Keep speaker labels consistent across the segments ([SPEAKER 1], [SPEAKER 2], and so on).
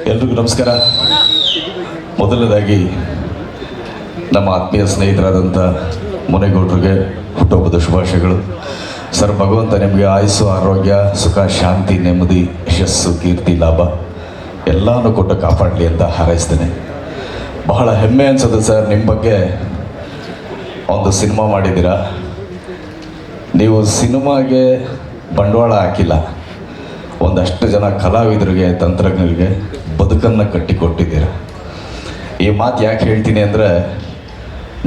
[SPEAKER 1] ಎಲ್ರಿಗೂ ನಮಸ್ಕಾರ. ಮೊದಲನೇದಾಗಿ ನಮ್ಮ ಆತ್ಮೀಯ ಸ್ನೇಹಿತರಾದಂಥ ಮುನೇಗೌಡರಿಗೆ ಹುಟ್ಟುಹಬ್ಬದ ಶುಭಾಶಯಗಳು. ಸರ್, ಭಗವಂತ ನಿಮಗೆ ಆಯುಸ್ಸು, ಆರೋಗ್ಯ, ಸುಖ, ಶಾಂತಿ, ನೆಮ್ಮದಿ, ಯಶಸ್ಸು, ಕೀರ್ತಿ, ಲಾಭ ಎಲ್ಲನೂ ಕೊಟ್ಟು ಕಾಪಾಡಲಿ ಅಂತ ಹಾರೈಸ್ತೇನೆ. ಬಹಳ ಹೆಮ್ಮೆ ಅನ್ಸುತ್ತೆ ಸರ್ ನಿಮ್ಮ ಬಗ್ಗೆ ಒಂದು ಸಿನಿಮಾ ಮಾಡಿದ್ದೀರಾ? ನೀವು ಸಿನಿಮಾಗೆ ಬಂಡವಾಳ ಹಾಕಿಲ್ಲ. ಒಂದಷ್ಟು ಜನ ಕಲಾವಿದರಿಗೆ, ತಂತ್ರಜ್ಞರಿಗೆ ಬದುಕನ್ನು ಕಟ್ಟಿಕೊಟ್ಟಿದ್ದೀರ. ಈ ಮಾತು ಯಾಕೆ ಹೇಳ್ತೀನಿ ಅಂದರೆ,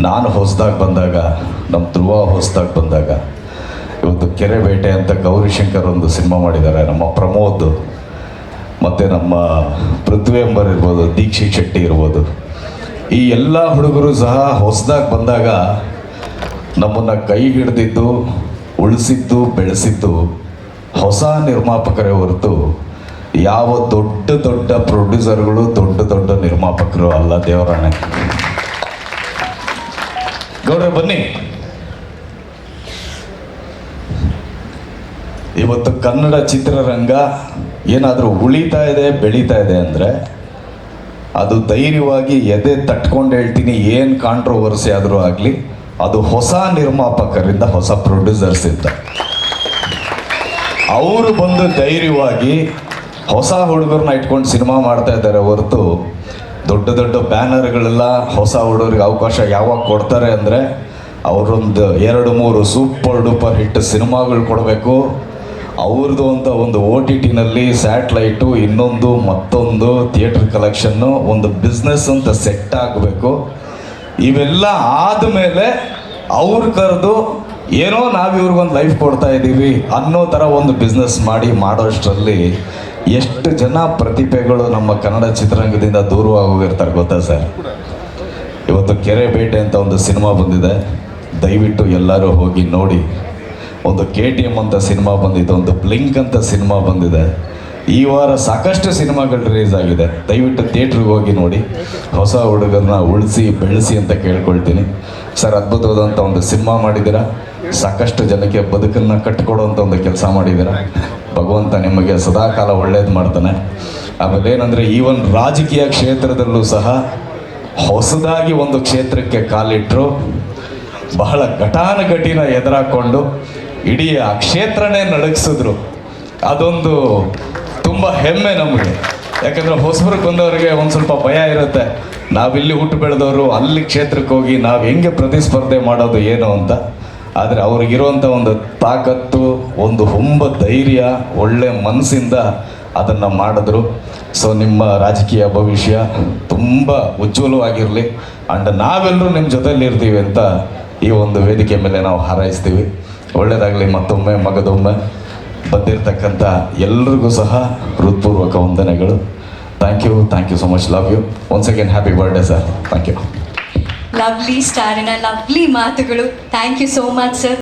[SPEAKER 1] ನಾನು ಹೊಸದಾಗಿ ಬಂದಾಗ ನಮ್ಮ ಧ್ರುವ ಹೊಸದಾಗಿ ಬಂದಾಗ, ಇವತ್ತು ಕೆರೆ ಬೇಟೆ ಅಂತ ಗೌರಿಶಂಕರ್ ಒಂದು ಸಿನಿಮಾ ಮಾಡಿದ್ದಾರೆ, ನಮ್ಮ ಪ್ರಮೋದ್, ಮತ್ತು ನಮ್ಮ ಪೃಥ್ವಿ ಎಂಬರ್ ಇರ್ಬೋದು ದೀಕ್ಷಿ ಶೆಟ್ಟಿ ಇರ್ಬೋದು. ಈ ಎಲ್ಲ ಹುಡುಗರು ಸಹ ಹೊಸದಾಗಿ ಬಂದಾಗ, ನಮ್ಮನ್ನು ಕೈ ಹಿಡಿದಿದ್ದು, ಉಳಿಸಿದ್ದು, ಬೆಳೆಸಿದ್ದು, ಹೊಸ ನಿರ್ಮಾಪಕರೇ ಹೊರತು ಯಾವ ದೊಡ್ಡ ದೊಡ್ಡ ಪ್ರೊಡ್ಯೂಸರ್ಗಳು ದೊಡ್ಡ ದೊಡ್ಡ ನಿರ್ಮಾಪಕರು ಅಲ್ಲ ದೇವರಾಣೆ ಗೌರವ ಬನ್ನಿ. ಇವತ್ತು ಕನ್ನಡ ಚಿತ್ರರಂಗ ಏನಾದರೂ ಉಳಿತಾ ಇದೆ, ಬೆಳೀತಾ ಇದೆ ಅಂದರೆ ಅದು ಧೈರ್ಯವಾಗಿ ಎದೆ ತಟ್ಕೊಂಡು ಹೇಳ್ತೀನಿ, ಏನು ಕಾಂಟ್ರೋವರ್ಸಿ ಆದರೂ ಆಗಲಿ, ಅದು ಹೊಸ ನಿರ್ಮಾಪಕರಿಂದ ಹೊಸ ಪ್ರೊಡ್ಯೂಸರ್ಸ್ ಇದ್ದ ಅವರು ಬಂದು ಧೈರ್ಯವಾಗಿ ಹೊಸ ಹುಡುಗರನ್ನ ಇಟ್ಕೊಂಡು ಸಿನಿಮಾ ಮಾಡ್ತಾ ಇದ್ದಾರೆ ಹೊರತು ದೊಡ್ಡ ದೊಡ್ಡ ಬ್ಯಾನರ್ಗಳೆಲ್ಲ ಹೊಸ ಹುಡುಗರಿಗೆ ಅವಕಾಶ ಯಾವಾಗ ಕೊಡ್ತಾರೆ ಅಂದರೆ ಅವರೊಂದು ಎರಡು ಮೂರು ಸೂಪರ್ ಡೂಪರ್ ಹಿಟ್ ಸಿನಿಮಾಗಳು ಕೊಡಬೇಕು. ಅವ್ರದ್ದು ಅಂತ ಒಂದು ಓ ಟಿ ಟಿನಲ್ಲಿ ಸ್ಯಾಟ್ಲೈಟು, ಇನ್ನೊಂದು ಮತ್ತೊಂದು ಥಿಯೇಟ್ರ್ ಕಲೆಕ್ಷನ್ನು, ಒಂದು ಬಿಸ್ನೆಸ್ ಅಂತ ಸೆಟ್ ಆಗಬೇಕು. ಇವೆಲ್ಲ ಆದಮೇಲೆ ಅವ್ರು ಕರೆದು ಏನೋ ನಾವು ಇವ್ರಿಗೊಂದು ಲೈಫ್ ಕೊಡ್ತಾ ಇದ್ದೀವಿ ಅನ್ನೋ ಥರ ಒಂದು ಬಿಸ್ನೆಸ್ ಮಾಡಿ ಮಾಡೋಷ್ಟರಲ್ಲಿ ಎಷ್ಟು ಜನ ಪ್ರತಿಭೆಗಳು ನಮ್ಮ ಕನ್ನಡ ಚಿತ್ರರಂಗದಿಂದ ದೂರವಾಗಿ ಹೋಗಿರ್ತಾರೆ ಗೊತ್ತಾ ಸರ್? ಇವತ್ತು ಕೆರೆ ಬೇಟೆ ಅಂತ ಒಂದು ಸಿನಿಮಾ ಬಂದಿದೆ. ದಯವಿಟ್ಟು ಎಲ್ಲರೂ ಹೋಗಿ ನೋಡಿ. ಒಂದು ಕೆ ಟಿ ಎಂ ಅಂತ ಸಿನಿಮಾ ಬಂದಿದೆ ಒಂದು ಬ್ಲಿಂಕ್ ಅಂತ ಸಿನಿಮಾ ಬಂದಿದೆ. ಈ ವಾರ ಸಾಕಷ್ಟು ಸಿನಿಮಾಗಳು ರಿಲೀಸ್ ಆಗಿದೆ. ದಯವಿಟ್ಟು ಥಿಯೇಟ್ರಿಗೆ ಹೋಗಿ ನೋಡಿ. ಹೊಸ ಹುಡುಗರನ್ನ ಉಳಿಸಿ, ಬೆಳೆಸಿ ಅಂತ ಕೇಳ್ಕೊಳ್ತೀನಿ. ಸರ್ ಅದ್ಭುತವಾದಂಥ ಒಂದು ಸಿನಿಮಾ ಮಾಡಿದ್ದೀರಾ? ಸಾಕಷ್ಟು ಜನಕ್ಕೆ ಬದುಕನ್ನು ಕಟ್ಟಿಕೊಡುವಂಥ ಒಂದು ಕೆಲಸ ಮಾಡಿದ್ದೀರ? ಭಗವಂತ ನಿಮಗೆ ಸದಾಕಾಲ ಒಳ್ಳೇದು ಮಾಡ್ತಾನೆ. ಆಮೇಲೆ ಏನಂದರೆ ಈವನ್ ರಾಜಕೀಯ ಕ್ಷೇತ್ರದಲ್ಲೂ ಸಹ ಹೊಸದಾಗಿ ಒಂದು ಕ್ಷೇತ್ರಕ್ಕೆ ಕಾಲಿಟ್ಟರು ಬಹಳ ಘಟಾನುಘಟಿನ ಎದುರಾಕೊಂಡು ಇಡೀ ಆ ಕ್ಷೇತ್ರನೇ ನಡಗಿಸಿದ್ರು. ಅದೊಂದು ತುಂಬ ಹೆಮ್ಮೆ ನಮಗೆ. ಯಾಕಂದರೆ ಹೊಸಬ್ರಿಗೆ ಬಂದವರಿಗೆ ಒಂದು ಸ್ವಲ್ಪ ಭಯ ಇರುತ್ತೆ. ನಾವಿಲ್ಲಿ ಹುಟ್ಟು ಬೆಳೆದವರು, ಅಲ್ಲಿ ಕ್ಷೇತ್ರಕ್ಕೆ ಹೋಗಿ ನಾವು ಹೆಂಗೆ ಪ್ರತಿಸ್ಪರ್ಧೆ ಮಾಡೋದು ಏನು ಅಂತ. ಆದರೆ ಅವ್ರಿಗಿರುವಂಥ ಒಂದು ತಾಕತ್ತು, ಒಂದು ಹುಂಬ ಧೈರ್ಯ, ಒಳ್ಳೆ ಮನಸ್ಸಿಂದ ಅದನ್ನು ಮಾಡಿದ್ರು. ಸೊ ನಿಮ್ಮ ರಾಜಕೀಯ ಭವಿಷ್ಯ ತುಂಬ ಉಜ್ವಲವಾಗಿರಲಿ. ಆ್ಯಂಡ್ ನಾವೆಲ್ಲರೂ ನಿಮ್ಮ ಜೊತೆಯಲ್ಲಿ ಇರ್ತೀವಿ ಅಂತ ಈ ಒಂದು ವೇದಿಕೆ ಮೇಲೆ ನಾವು ಹಾರೈಸ್ತೀವಿ. ಒಳ್ಳೆಯದಾಗಲಿ ಮತ್ತೊಮ್ಮೆ, ಮಗದೊಮ್ಮೆ. ಬಂದಿರತಕ್ಕಂಥ ಎಲ್ರಿಗೂ ಸಹ ಹೃತ್ಪೂರ್ವಕ ವಂದನೆಗಳು. Thank you thank you so much love you once again happy birthday sir thank you
[SPEAKER 2] lovely ಸ್ಟಾರಿನ lovely ಮಾತುಗಳು. Thank you so much sir